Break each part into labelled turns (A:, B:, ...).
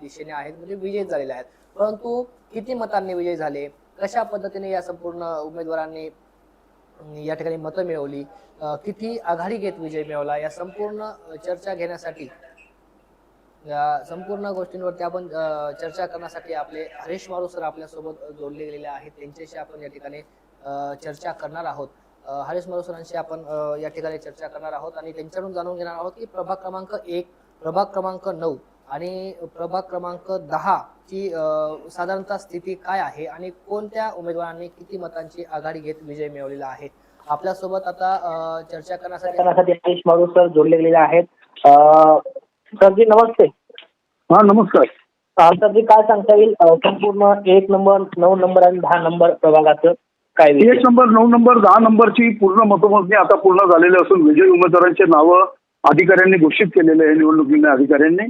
A: दिशेने आहेत म्हणजे विजय झालेले आहेत. परंतु किती मतांनी विजय झाले? कशा पद्धतीने या संपूर्ण उमेदवारांनी या ठिकाणी मतं मिळवली? किती आघाडी घेत विजय मिळवला? या संपूर्ण चर्चा घेण्यासाठी या संपूर्ण गोष्टींवरती आपण चर्चा करण्यासाठी आपले हरीश मारू सर आपल्यासोबत जोडले गेलेले आहेत. त्यांच्याशी आपण या ठिकाणी चर्चा करणार आहोत. हरीश मारू सरांशी आपण या ठिकाणी चर्चा करणार आहोत आणि त्यांच्याकडून जाणून घेणार आहोत की प्रभाग क्रमांक एक प्रभाग क्रमांक नऊ आणि प्रभाग क्रमांक दहा ची साधारणतः स्थिती काय आहे आणि कोणत्या उमेदवारांनी किती मतांची आघाडी घेत विजय मिळवलेला आहे? आपल्यासोबत आता चर्चा करण्यासाठी
B: हरीश मारू सर जोडले गेलेले आहेत. सरजी नमस्ते.
C: हा नमस्कार.
B: सरजी काय सांगता येईल? संपूर्ण एक नंबर नऊ नंबर आणि दहा नंबर प्रभागाचं काय
C: एक
B: विशेष?
C: नंबर नऊ नंबर दहा नंबरची पूर्ण मतमोजणी आता पूर्ण झालेली असून विजयी उमेदवारांची नावं अधिकाऱ्यांनी घोषित केलेले आहे निवडणुकीच्या अधिकाऱ्यांनी.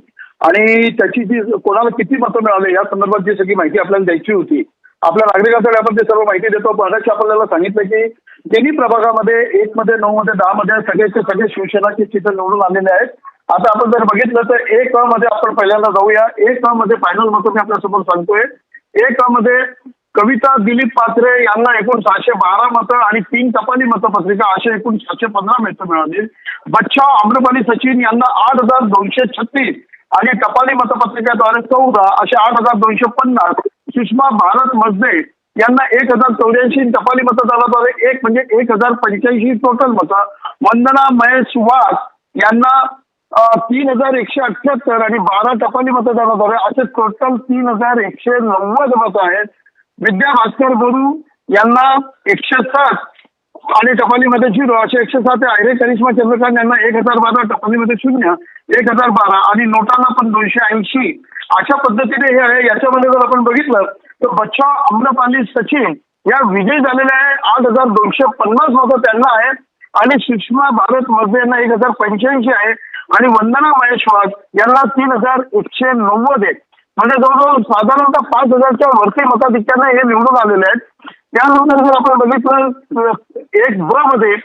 C: आणि त्याची जी कोणाला किती मतं मिळाले या संदर्भात जी सगळी माहिती आपल्याला द्यायची होती आपल्या नागरिकांसाठी आपण ते सर्व माहिती देतो. मगाशी आपल्याला सांगितलं की तिन्ही प्रभागामध्ये एक मध्ये नऊ मध्ये दहा मध्ये सगळ्याचे सगळे शिवसेनाची चित्र निवडून आलेले आहेत. आता आपण जर बघितलं तर एक मध्ये आपण पहिल्यांदा जाऊया. एक मध्ये फायनल मतं मी आपल्यासमोर सांगतोय. एक मध्ये कविता दिलीप पात्रे यांना एकूण सहाशे बारा मतं आणि तीन टपाली मतपत्रिका असे एकूण सातशे पंधरा मतं मिळाली. बच्चा आम्रपाली सचिन यांना आठ हजार दोनशे छत्तीस. आणि टपाली मतपत्रिकेद्वारे चौदा असे आठ हजार दोनशे पन्नास सुषमा भारत मजदे यांना एक हजार चौऱ्याऐंशी टपाली मतदाराद्वारे एक म्हणजे एक हजार पंच्याऐंशी टोटल मतं. वंदना महेश वाघ यांना तीन हजार एकशे अठ्याहत्तर आणि बारा टपाली मतदाराद्वारे असे टोटल तीन हजार एकशे नव्वद मतं आहेत. विद्या भास्कर गुरु यांना एकशे सात आणि टपालीमध्ये झिरो असे एकशे सात आहे. करिश्मा चंद्रकांत यांना एक हजार बारा टपालीमध्ये शून्य एक हजार बारा आणि नोटांना पण दोनशे ऐंशी. अशा पद्धतीने हे आहे. याच्यामध्ये जर आपण बघितलं तर बच्चा अम्रपाली सचिन या विजयी झालेल्या आहे. आठ हजार दोनशे पन्नास मतं त्यांना आहे आणि सुषमा भारत मध्ये यांना एक हजार पंच्याऐंशी आहे. आणि वंदना महेश्वर यांना तीन हजार एकशे नव्वद आहे. म्हणजे जवळजवळ साधारणतः पाच हजारच्या वरती मताधिक्याने हे निवडून आलेले आहेत. त्यानंतर जर आपण बघितलं एक ब मध्ये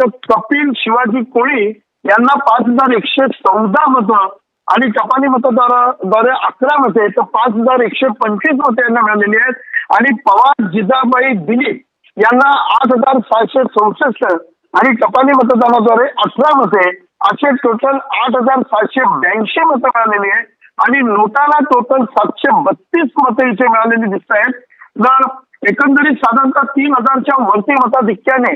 C: तर कपिल शिवाजी कोळी यांना पाच हजार एकशे चौदा मतं आणि टपाली मतदाराद्वारे अकरा मते तर पाच हजार एकशे पंचवीस मते यांना मिळालेली आहेत. आणि पवार जिजाबाई दिलीप यांना आठ हजार सहाशे चौसष्ट आणि टपाली मतदानाद्वारे अठरा मते असे टोटल आठ हजार सातशे ब्याऐंशी मतं मिळालेली आहेत. आणि नोटाला टोटल सातशे बत्तीस मतं इथे मिळालेली दिसत आहेत. तर एकंदरीत साधारणतः तीन हजारच्या वरती मताधिक्याने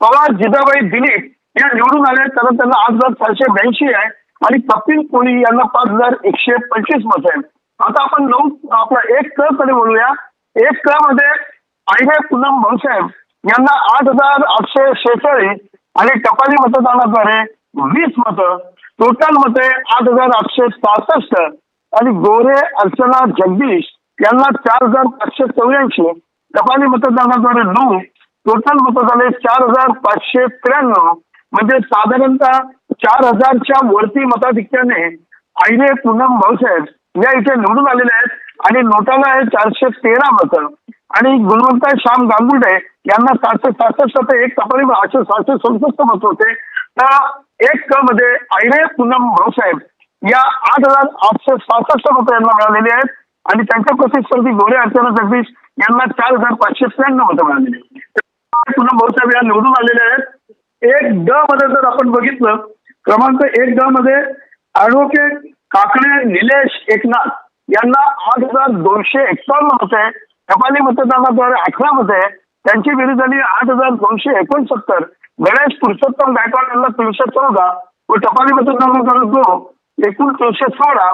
C: पवार जिजाबाई दिलीप या निवडून आले तर त्यांना आठ हजार चारशे ब्याऐंशी आहे आणि कपिल कोळी यांना पाच हजार एकशे पंचवीस मत आहे. आता आपण नऊ आपला एक क कडे बोलूया. एक क मध्ये आयडे पूनम भाऊसाहेब यांना आठ हजार आठशे शेहेचाळीस आणि टपाली मतदानाद्वारे वीस मतं. टोटल मते आठ हजार आठशे सहासष्ट आणि गोरे अर्चना जगदीश यांना चार हजार पाचशे चौऱ्याऐंशी. टपाली मतदानाद्वारे नऊ टोटल मतं झाले चार हजार पाचशे त्र्याण्णव. म्हणजे साधारणतः चार हजारच्या वरती मताधिक्याने आईने पूनम भाऊसाहेब या इथे निवडून आलेले आहेत आणि नोटाला आहे चारशे तेरा मतं. आणि गुणवंता श्याम गांगुडे यांना सातशे सहासष्ट ते एक टपाली आठशे सातशे सदुसष्ट मत होते. तर एक क मध्ये आयरे पूनम भाऊसाहेब या आठ हजार आठशे सहासष्ट मतं यांना मिळालेली आहेत. आणि त्यांच्या प्रतिस्पर्धी गोरे अर्चना जगदीश यांना चार हजार पाचशे त्र्याण्णव मतं मिळालेली पुन्हा तर वेळा या निवडून आलेले आहेत. एक ड मध्ये जर आपण बघितलं क्रमांक एक ड मध्ये ऍडव्होकेट काकडे निलेश एकनाथ यांना आठ हजार दोनशे एक्कावन्न मते टपाली मतदानाद्वारे अठरा मते त्यांची विरुद्ध झाली आठ हजार दोनशे एकोणसत्तर. गणेश पुरुषोत्तम गायकवाड यांना तीनशे चौदा. व टपाली मतदानाद्वारे जो एकूण तीनशे सोळा.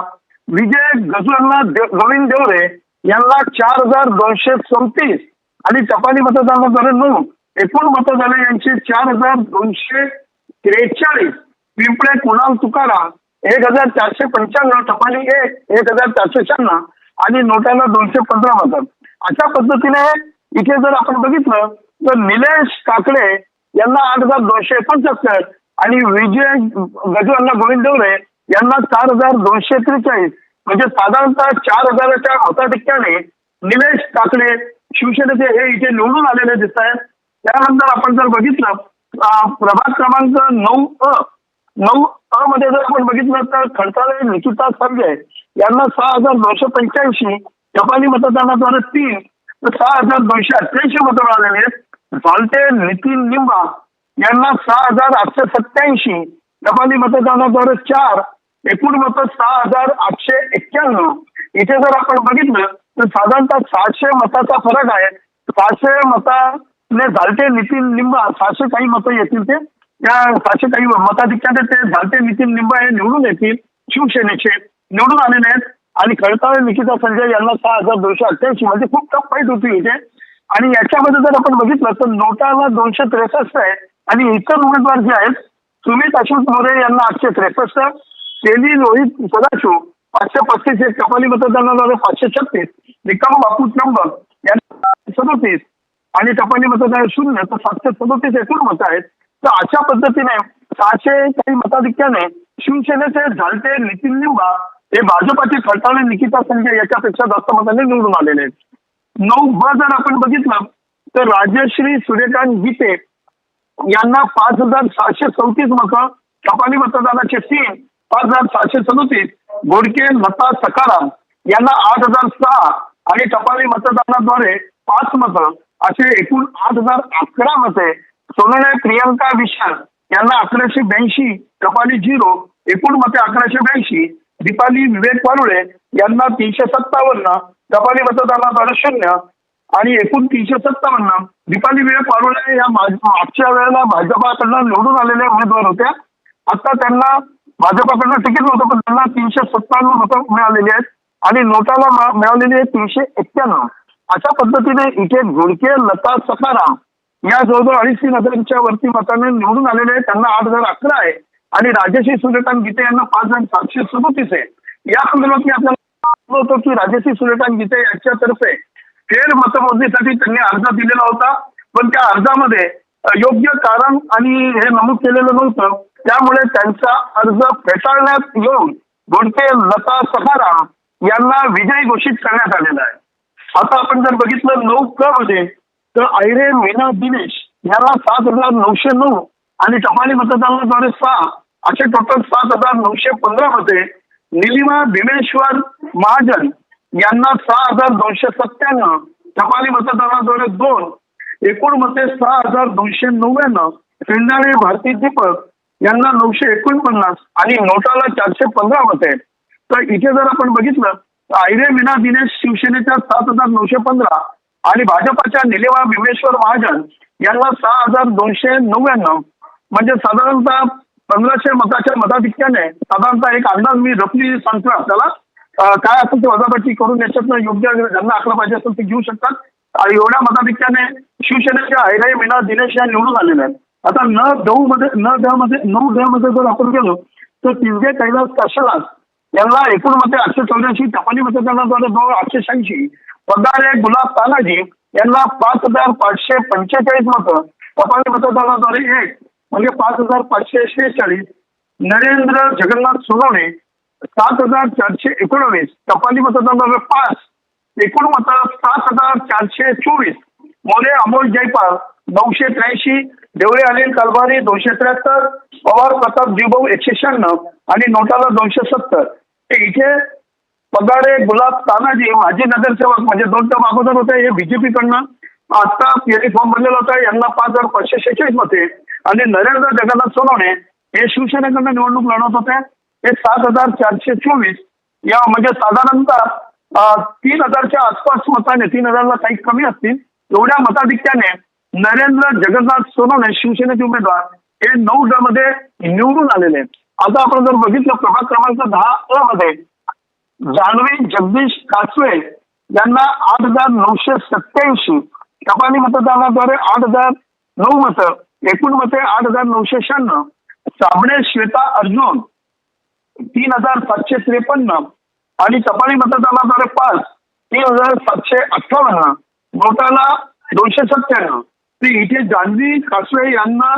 C: विजय गजूंना गोविंद देवरे यांना चार हजार दोनशे चौतीस. आणि टपाली मतदानाद्वारे नऊ. एकूण मतदान यांचे चार हजार दोनशे त्रेचाळीस. पिंपळे कुणाल तुकाराम एक हजार चारशे पंच्याण्णव टपाली एक एक हजार चारशे शहाण्णव आणि नोटाला दोनशे पंधरा मतं अशा पद्धतीने इथे जर आपण बघितलं तर निलेश काकडे यांना आठ हजार दोनशे एकोणसत्तर आणि विजय गजू यांना गोविंद देवरे यांना चार हजार दोनशे त्रेचाळीस. म्हणजे साधारणतः चार हजाराच्या मताधिक्याने निलेश काकडे शिवसेनेचे हे इथे निवडून आलेले दिसत आहेत. त्यानंतर आपण जर बघितलं प्रभाग क्रमांक नऊ अ नऊ अ मध्ये जर आपण बघितलं तर खडसाळे निकिता सर्जे यांना सहा हजार दोनशे पंच्याऐंशी टपाली मतदानाद्वारे तीन तर सहा हजार दोनशे अठ्ठ्याऐंशी मतं मिळालेले आहेत. झालते नितीन निंबा यांना सहा हजार आठशे सत्याऐंशी टपाली मतदानाद्वारे चार एकूण मतं सहा हजार आठशे एक्क्याण्णव. इथे जर आपण बघितलं तर साधारणतः सहाशे मताचा फरक आहे. सहाशे मताने झालते नितीन लिंबा सहाशे काही मतं येतील ते. त्या सहाशे काही मताधिक्याने ते झालते नितीन लिंबा हे निवडून येतील. शिवसेनेचे निवडून आलेले आहेत. आणि खडताळे निकिता संजय यांना सहा हजार दोनशे अठ्ठ्याऐंशी म्हणजे खूप टफ फाईट होती इथे. आणि याच्यामध्ये जर आपण बघितलं तर नोटाला दोनशे त्रेसष्ट आहे. आणि इतर उमेदवार जे आहेत सुमित अशोक मोरे यांना आठशे त्रेसष्ट. शेली रोहित सदाशिव पाचशे पस्तीस एक कपाली मतदानाद्वारे पाचशे छत्तीस. निकम बापू त्र्यंबक यांना सदोतीस. आणि टपाली मतदान शून्य तर सातशे सदोतीस एकूण मतं आहेत. तर अशा पद्धतीने सहाशे काही मताधिक्याने शिवसेनेचे झालते नितीन लिंबा हे भाजपाचे खडताळे निकिता संजय याच्यापेक्षा जास्त मताने निवडून आलेले आहेत. नऊ ब जर आपण बघितलं तर राजश्री सूर्यकांत गीते यांना पाच हजार सहाशे चौतीस मतं. टपाली मतदानाचे तीन. पाच हजार सहाशे सदोतीस गोडके लता सकाराम यांना आठ हजार सहा आणि टपाली मतदानाद्वारे पाच मतं असे एकूण आठ हजार अकरा मते. सोनने प्रियंका विशाल यांना अकराशे ब्याऐंशी टपाली झिरो एकूण मते अकराशे ब्याऐंशी दीपाली विवेक पारुळे यांना तीनशे सत्तावन्न टपाली मतदानाद्वारे शून्य आणि एकूण तीनशे सत्तावन्न. दीपाली विवेक पारुळे या मागच्या वेळेला भाजपाकडनं निवडून आलेल्या उमेदवार होत्या. आता त्यांना भाजपाकडनं तिकीट नव्हतं पण त्यांना तीनशे सत्त्याण्णव मतं मिळालेली आहेत आणि नोटाला मिळालेली आहे तीनशे एक्क्याण्णव अशा पद्धतीने इथे घोडके लता सखाराम या जवळजवळ अडीचशे नगरांच्या वरती मताने निवडून आलेले आहेत. त्यांना आठ हजार अकरा आहे. आणि राजेश्री सूर्यकांत गीते यांना पाच हजार सातशे सदोतीस आहे. या संदर्भात मी आपल्याला होतो की राजेश्री सूर्यकांत गीते यांच्यातर्फे फेर मतमोजणीसाठी त्यांनी अर्ज दिलेला होता. पण त्या अर्जामध्ये योग्य कारण आणि हे नमूद केलेलं नव्हतं. त्यामुळे त्यांचा अर्ज फेटाळण्यात येऊन गोडके लता सखाराम यांना विजयी घोषित करण्यात आलेला आहे. आता आपण जर बघितलं नऊ क मध्ये तर ऐरे मीना दिनेश यांना सात हजार नऊशे नऊ आणि टपाली मतदानाद्वारे सहा असे टोटल सात हजार नऊशे पंधरा मध्ये निलिमा भीमेश्वर महाजन यांना सहा हजार दोनशे सत्त्याण्णव टपाली मतदानाद्वारे दोन एकूण मते सहा हजार दोनशे नव्याण्णव फिरणारे भारती दीपक यांना नऊशे एकोणपन्नास आणि नोटाला चारशे पंधरा मते. तर इथे जर आपण बघितलं तर आयरे मीना दिनेश शिवसेनेच्या सात हजार नऊशे पंधरा आणि भाजपाच्या निलेवा भीमेश्वर महाजन यांना सहा हजार दोनशे नव्याण्णव. म्हणजे साधारणतः पंधराशे मताच्या मताधिक्याने साधारणतः एक अंदाज मी रफली सांगतो आपल्याला काय असेल ते वजाबाटी करून याच्यातनं योग्य ज्यांना आखलं पाहिजे असेल ते घेऊ शकतात. एवढ्या मताधिक्याने शिवसेनेच्या आयरे मीना दिनेश या निवडून आलेल्या आहेत. आता न दऊ मध्ये न द मध्ये नऊ द मध्ये जर आपण गेलो तर तिसगे कैलास काशलास यांना एकूण मते आठशे चौऱ्याऐंशी टपाली मतदानाद्वारे दोन आठशे शहाऐंशी पगारे गुलाब तानाजी यांना पाच हजार पाचशे पंचेचाळीस मतं टपाली मतदानाद्वारे एक म्हणजे पाच हजार पाचशे शेहेचाळीस नरेंद्र जगन्नाथ सोनवणे सात हजार चारशे एकोणवीस टपाली मतदानाद्वारे पाच एकूण मतं सात हजार चारशे चोवीस मोरे अमोल जयपाल नऊशे त्र्याऐंशी देवळे अनिल कारभारी दोनशे त्र्याहत्तर पवार प्रताप जीवभाऊ एकशे शहाण्णव आणि नोटाला दोनशे सत्तर. ते इथे पगारे गुलाब तानाजी माजी नगरसेवक म्हणजे दोन टर्म अगोदर होते हे बीजेपी कडनं. आता पीएडी फॉर्म भरलेला होता यांना पाच हजार पाचशे शेहेचाळीस मते. आणि नरेंद्र जगन्नाथ सोनवणे हे शिवसेनेकडनं निवडणूक लढवत होते. हे सात हजार चारशे चोवीस. या म्हणजे साधारणतः तीन हजारच्या आसपास मताने तीन हजारला काही कमी असतील एवढ्या मताधिक्याने नरेंद्र जगन्नाथ सोनवणे शिवसेनेचे उमेदवार हे नऊ ड मध्ये निवडून आलेले आहेत. आता आपण जर बघितलं प्रभाग क्रमांक दहा अ मध्ये जान्हवी जगदीश कासवे यांना आठ हजार नऊशे सत्याऐंशी टपाली मतदानाद्वारे आठ हजार नऊ मतं एकूण मते आठ हजार नऊशे शहाण्णव साबणे श्वेता अर्जुन तीन हजार सातशे त्रेपन्न आणि टपाली मतदानाद्वारे पाच तीन हजार सातशे अठ्ठावन्न नोटाला दोनशे सत्त्याण्णव. ते इथे जान्हवी कासवे यांना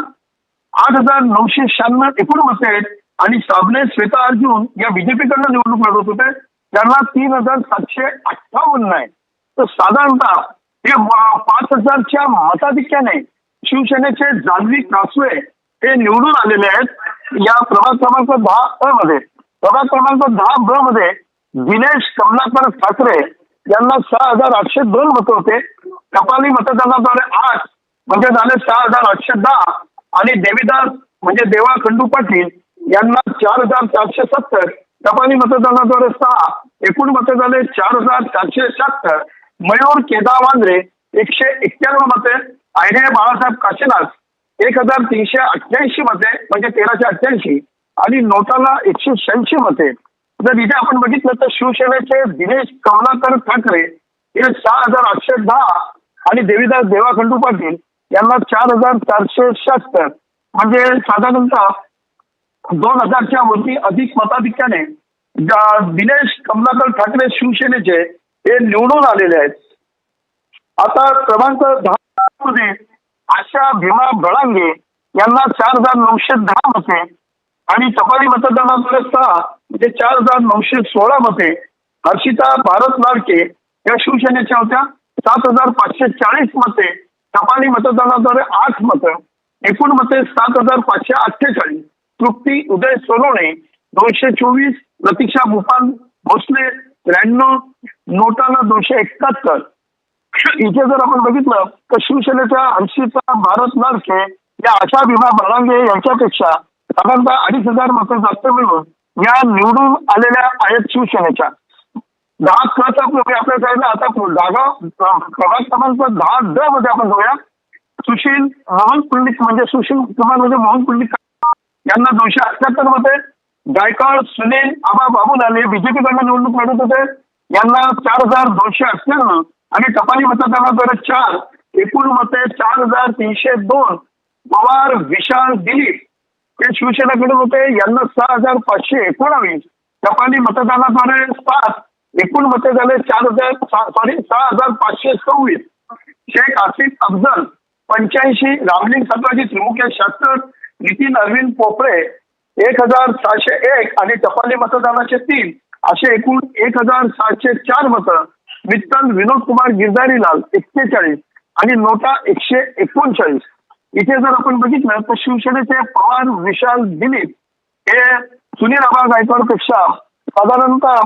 C: आठ हजार नऊशे शहाण्णव एकूण मते आहेत आणि साबणे श्वेता अर्जुन या बीजेपीकडनं निवडणूक लढवत होते. त्यांना तीन हजार सातशे अठ्ठावन्न आहे. तर साधारणतः हे पाच हजारच्या मताधिक्याने शिवसेनेचे जान्हवी कासवे हे निवडून आलेले आहेत. या प्रभाग क्रमांक दहा अ मध्ये. प्रभाग क्रमांक दहा ब मध्ये दिनेश कमलाकर ठाकरे यांना सहा हजार आठशे दोन मतं होते. कपाली मतदानाद्वारे आठ म्हणजे झाले सहा हजार आठशे दहा आणि देवीदास म्हणजे देवा खंडू पाटील यांना चार हजार चारशे सत्तर. टपाली मतदानाद्वारे सहा एकूण मते झाले चार हजार चारशे शहात्तर. मयूर केदार वांद्रे एकशे एक्क्याण्णव मते आयडिया बाळासाहेब काशीनाथ. एक हजार तीनशे अठ्ठ्याऐंशी मते म्हणजे तेराशे अठ्ठ्याऐंशी. आणि नोटाला एकशे शहाऐंशी मते. जर इथे आपण बघितलं तर शिवसेनेचे दिनेश कमलाकर ठाकरे हे सहा हजार आठशे दहा आणि देवीदास देवा खंडू पाटील यांना चार हजार चारशे शहात्तर. म्हणजे साधारणतः दोन हजारच्या वरती अधिक मताधिक्याने ज्या- दिनेश कमलाकर ठाकरे शिवसेनेचे हे निवडून आलेले आहेत. आता क्रमांक दहा मध्ये आशा भीमा बळांगे यांना चार हजार नऊशे दहा मते आणि टपाली मतदानामध्ये सहा म्हणजे चार हजार नऊशे सोळा मते हर्षिता भारत लाडके या शिवसेनेच्या होत्या. सात हजार पाचशे चाळीस मते टपाली मतदानाद्वारे आठ मतं एकूण मते सात हजार पाचशे अठ्ठेचाळीस. तृप्ती उदय सोनवणे दोनशे चोवीस प्रतीक्षा भूपाल भोसले त्र्याण्णव नोटाला दोनशे एकाहत्तर. इथे जर आपण बघितलं तर शिवसेनेच्या हर्षिता भारत नारके या आशा भीमा बळांगे यांच्यापेक्षा साधारणतः अडीच हजार मतं जास्त मिळून या निवडून आलेल्या आहेत शिवसेनेच्या. दहा कचा प्रभाग आपल्या साईडला आता जागा प्रभाग क्रमांक दहा ड मध्ये आपण जाऊया सुशील मोहन पुंडित म्हणजे सुशील कुमार म्हणजे मोहन पुंडित यांना दोनशे अठ्याहत्तर मते. गायकवाड सुनील आबा बाबूलाल हे बीजेपीकडनं निवडणूक लढत होते. यांना चार हजार दोनशे अठ्ठ्याण्णव आणि टपाली मतदानाद्वारे चार एकूण मते चार हजार तीनशे दोन. पवार विशाल दिलीप हे शिवसेनेकडून होते. यांना सहा हजार पाचशे एकोणावीस. टपाली मतदानाद्वारे सात एकूण मते झाले चार हजार सॉरी सहा हजार पाचशे सव्वीस. शेख आसिफ अफजल पंच्याऐंशी रामलिंग सत्वाजी त्रिमुखे शहात्तर नितीन अरविंद पोपळे एक हजार सहाशे एक आणि टपाली मतदानाचे तीन. असे एकूण एक हजार सहाशे चार मतं विठ्ठल विनोद कुमार गिरधारीलाल एक्केचाळीस आणि नोटा एकशे एकोणचाळीस. इथे जर आपण बघितलं तर शिवसेनेचे पवार विशाल दिलीप हे सुनील आबा गायकवाडपेक्षा साधारणतः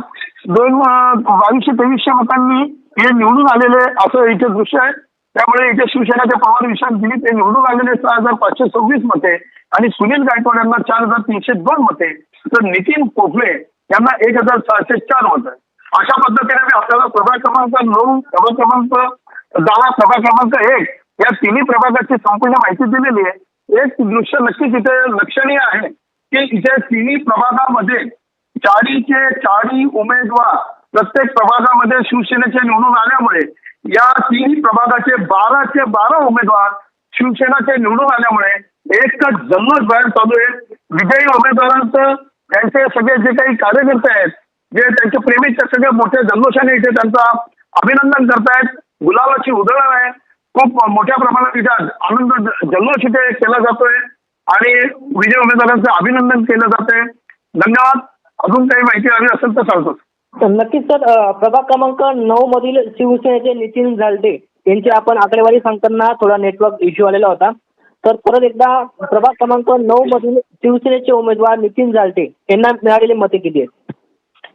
C: दोन बावीसशे तेवीसशे मतांनी हे निवडून आलेले असं इथे दृश्य आहे. त्यामुळे इथे शिवसेनाच्या पवार विशाल दिलीप हे निवडून आलेले सहा हजार पाचशे सव्वीस मते आणि सुनील गायकवाड यांना चार हजार तीनशे दोन मते. तर नितीन पोफळे यांना एक हजार सहाशे चार मते. अशा पद्धतीने मी आपल्याला प्रभाग क्रमांक नऊ प्रभाग क्रमांक दहा प्रभाग क्रमांक एक या तिन्ही प्रभागाची संपूर्ण माहिती दिलेली आहे. एक दृश्य नक्कीच इथे लक्षणीय आहे की इथे तिन्ही प्रभागामध्ये चाळीचे चाळी उमेदवार प्रत्येक प्रभागामध्ये शिवसेनेचे निवडून आल्यामुळे या तिन्ही प्रभागाचे बाराचे बारा उमेदवार शिवसेनाचे निवडून आल्यामुळे एकच जल्लोष बाहेर चालू आहे. विजयी उमेदवारांचं त्यांचे सगळे जे काही कार्यकर्ते आहेत जे त्यांचे प्रेमीचे सगळे मोठ्या जल्लोषाने इथे त्यांचा अभिनंदन करतायत. गुलाबाची उधळण आहे. खूप मोठ्या प्रमाणात इथे आनंद जल्लोष इथे केला जातोय आणि विजय उमेदवारांचं अभिनंदन केलं जातंय. धन्यवाद. अजून काही माहिती हवी असेल तर सांगतो.
B: तर नक्कीच सर प्रभाग क्रमांक नऊ मधील शिवसेनेचे नितीन झालटे यांची आपण आकडेवारी सांगताना थोडा नेटवर्क इश्यू आलेला होता. तर परत एकदा प्रभाग क्रमांक नऊ मधील शिवसेनेचे उमेदवार नितीन झालटे यांना मिळालेली मते किती आहेत?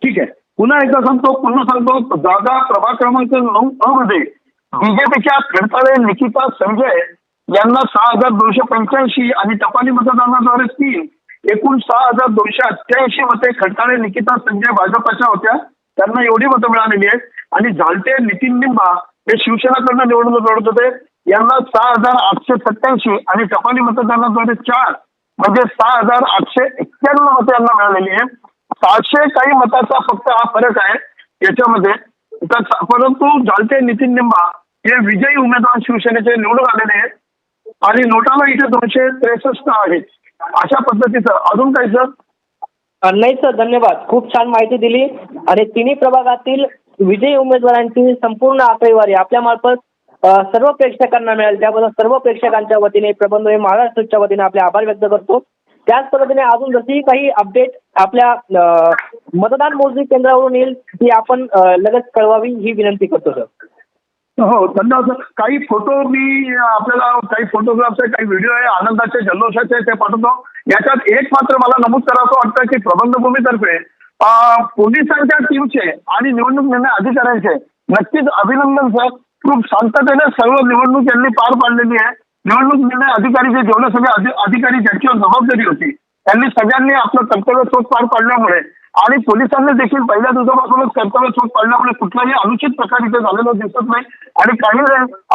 C: ठीक आहे. पुन्हा एकदा सांगतो पुन्हा सांगतो. जागा प्रभाग क्रमांक नऊ अ मध्ये बीजेपीच्या खडताळे निकिता संजय यांना सहा हजार दोनशे पंच्याऐंशी आणि टपाली मतदानाद्वारे तीन एकूण सहा हजार दोनशे अठ्ठ्याऐंशी मते खडताळे निकिता संजय भाजपाच्या होत्या. त्यांना एवढी मतं मिळालेली आहेत. आणि झालटे नितीन निंबा हे शिवसेनाकडनं निवडणूक लढत होते. यांना सहा हजार आठशे सत्याऐंशी आणि टपाली मतदानाद्वारे चार. म्हणजे सहा हजार आठशे एक्क्याण्णव मतं यांना मिळालेली आहेत. सहाशे काही मताचा फक्त हा फरक आहे याच्यामध्ये. परंतु झालते नितीन निंबा हे विजयी उमेदवार शिवसेनेचे निवडून आलेले आहेत. आणि नोटाला इथे दोनशे त्रेसष्ट आहेत. अशा पद्धतीचं. अजून काही सर?
B: नाही सर. धन्यवाद. खूप छान माहिती दिली. आणि तिन्ही प्रभागातील विजयी उमेदवारांची संपूर्ण आकडेवारी आपल्यामार्फत मार्फत सर्व प्रेक्षकांना मिळेल. त्याबद्दल सर्व प्रेक्षकांच्या वतीने प्रबंध महाराष्ट्रच्या वतीने आपले आभार व्यक्त करतो. त्याच पद्धतीने अजून जशी काही अपडेट आपल्या मतदान मोजणी केंद्रावरून येईल ती आपण लगेच कळवावी ही विनंती करतो सर.
C: हो त्यांना असं काही फोटो मी आपल्याला काही फोटोग्राफ्स आहे काही व्हिडिओ आहे आनंदाचे जल्लोषाचे ते पाठवतो. याच्यात एक मात्र मला नमूद करावं वाटतं की प्रबंधभूमीतर्फे पोलिसांच्या टीमचे आणि निवडणूक निर्णय अधिकाऱ्यांचे नक्कीच अभिनंदन सर. खूप शांततेने सर्व निवडणूक यांनी पार पाडलेली आहे. निवडणूक निर्णय अधिकारी जे जेवढे सगळे अधिकारी ज्यांची जबाबदारी होती त्यांनी सगळ्यांनी आपलं कर्तव्य चोख पार पाडल्यामुळे आणि पोलिसांनी देखील पहिल्या दिवसापासूनच कर्तव्य चोख पाडल्यामुळे म्हणजे कुठलाही अनुचित प्रकार इथे झालेला दिसत नाही. आणि काही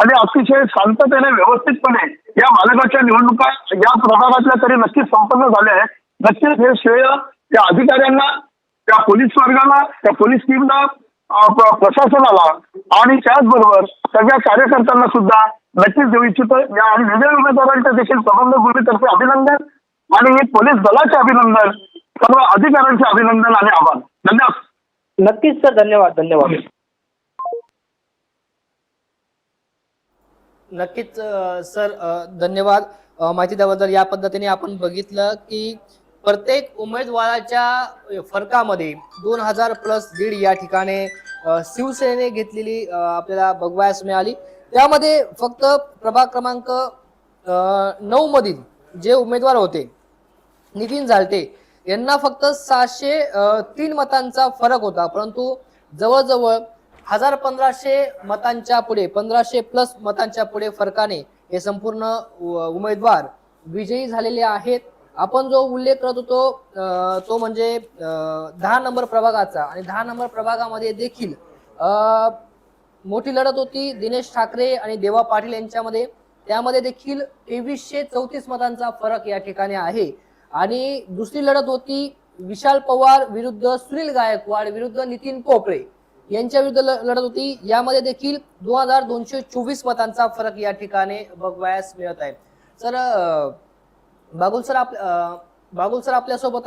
C: आणि अतिशय शांततेने व्यवस्थितपणे या मालकाच्या निवडणुका या प्रभागातल्या तरी नक्कीच संपन्न झाल्या आहेत. नक्कीच हे श्रेय त्या अधिकाऱ्यांना त्या पोलीस वर्गाला त्या पोलीस टीमला प्रशासनाला आणि त्याचबरोबर सगळ्या कार्यकर्त्यांना सुद्धा नक्कीच देऊ इच्छितो. या आणि विजय उमेदवारांच्या देखील प्रबंधभूमीतर्फे अभिनंदन. आणि पोलीस दलाचे अभिनंदन. सर्व अधिकाऱ्यांचे अभिनंदन आणि आभार. धन्यवाद.
B: नक्कीच सर. धन्यवाद धन्यवाद.
A: नक्कीच सर धन्यवाद. माहिती त्याबद्दल या पद्धतीने आपण बघितलं की प्रत्येक उमेदवाराच्या फरकामध्ये दोन हजार प्लस दीड या ठिकाणी अ, शिवसेनेने घेतलेली आपल्याला बघवायस मिळाली. त्यामध्ये फक्त प्रभाग क्रमांक नऊ मधील जे उमेदवार होते नितीन झालटे यांना फक्त सहाशे तीन मतांचा फरक होता. परंतु जवळजवळ हजार पंधराशे मतांच्या पुढे पंधराशे प्लस मतांच्या पुढे फरकाने हे संपूर्ण उ- उमेदवार विजयी झालेले आहेत. आपण जो उल्लेख करत होतो तो म्हणजे दहा नंबर प्रभागाचा. आणि दहा नंबर प्रभागामध्ये देखील मोठी लढत होती दिनेश ठाकरे आणि देवा पाटील यांच्यामध्ये. त्यामध्ये देखील तेवीसशे चौतीस मतांचा फरक या ठिकाणी आहे. आणि दुसरी लढत होती विशाल पवार विरुद्ध सुनील गायकवाड विरुद्ध नितीन कोपरे. यांच्या विरुद्ध लढत होती. यामध्ये देखील दोन हजार दोनशे चोवीस मतांचा फरक या ठिकाणी बघवायस मिळत आहे. सर बागुल सर आप बागुल सर आपल्यासोबत